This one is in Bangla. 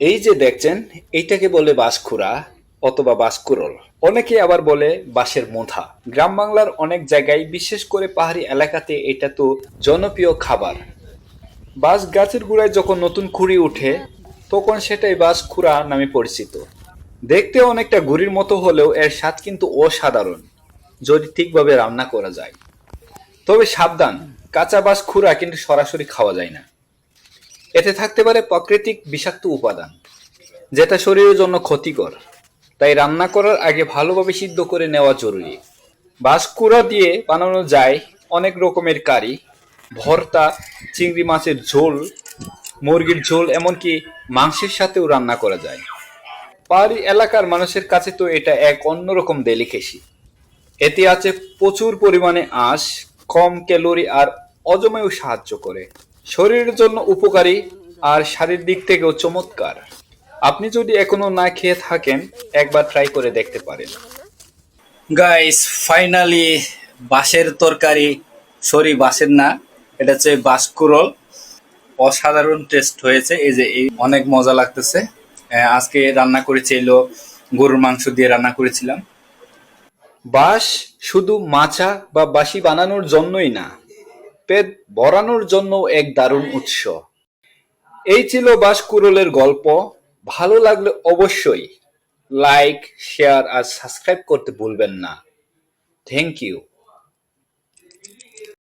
এই যে দেখছেন, এইটাকে বলে বাঁশখুরা অথবা বাঁশকুরল অনেকে আবার বলে বাঁশের মোধা গ্রাম বাংলার অনেক জায়গায়, বিশেষ করে পাহাড়ি এলাকাতে এটা তো জনপ্রিয় খাবার। বাঁশ গাছের গোড়ায় যখন নতুন খুঁড়ি উঠে, তখন সেটাই বাঁশ খুরা নামে পরিচিত। দেখতে অনেকটা গুড়ির মতো হলেও এর স্বাদ কিন্তু অসাধারণ, যদি ঠিকভাবে রান্না করা যায়। তবে সাবধান, কাঁচা বাঁশ খুরা কিন্তু সরাসরি খাওয়া যায় না। এতে থাকতে পারে প্রাকৃতিক বিষাক্ত উপাদান, যেটা শরীরের জন্য ক্ষতিকর। তাই রান্না করার আগে ভালোভাবে সিদ্ধ করে নেওয়া জরুরি। বাঁশকুড়া দিয়ে বানানো যায় অনেক রকমের কারি, ভর্তা, চিংড়ি মাছের ঝোল, মুরগির ঝোল, এমনকি মাংসের সাথেও রান্না করা যায়। পাহাড়ি এলাকার মানুষের কাছে তো এটা এক অন্যরকম ডেলিকেসি এতে আছে প্রচুর পরিমাণে আঁশ, কম ক্যালোরি আর অজমেও সাহায্য করে। শরীরের জন্য উপকারী আর শারীরিক দিক থেকেও চমৎকার। আপনি যদি এখনও না খেয়ে থাকেন একবার ট্রাই করে দেখতে পারেন। গাইস ফাইনালি বাঁশের তরকারি। সরি বাঁশের না এটা হচ্ছে বাঁশকুরল অসাধারণ টেস্ট হয়েছে এই যে এই অনেক মজা লাগতেছে। আজকে রান্না করেছি এলো গরুর মাংস দিয়ে রান্না করেছিলাম। বাঁশ শুধু মাচা বা বাঁশি বানানোর জন্যই না পেট ভরানোর জন্য এক দারুণ উৎস। এই ছিল বাসকুরলের গল্প। ভালো লাগলে অবশ্যই লাইক শেয়ার আর সাবস্ক্রাইব করতে ভুলবেন না। Thank you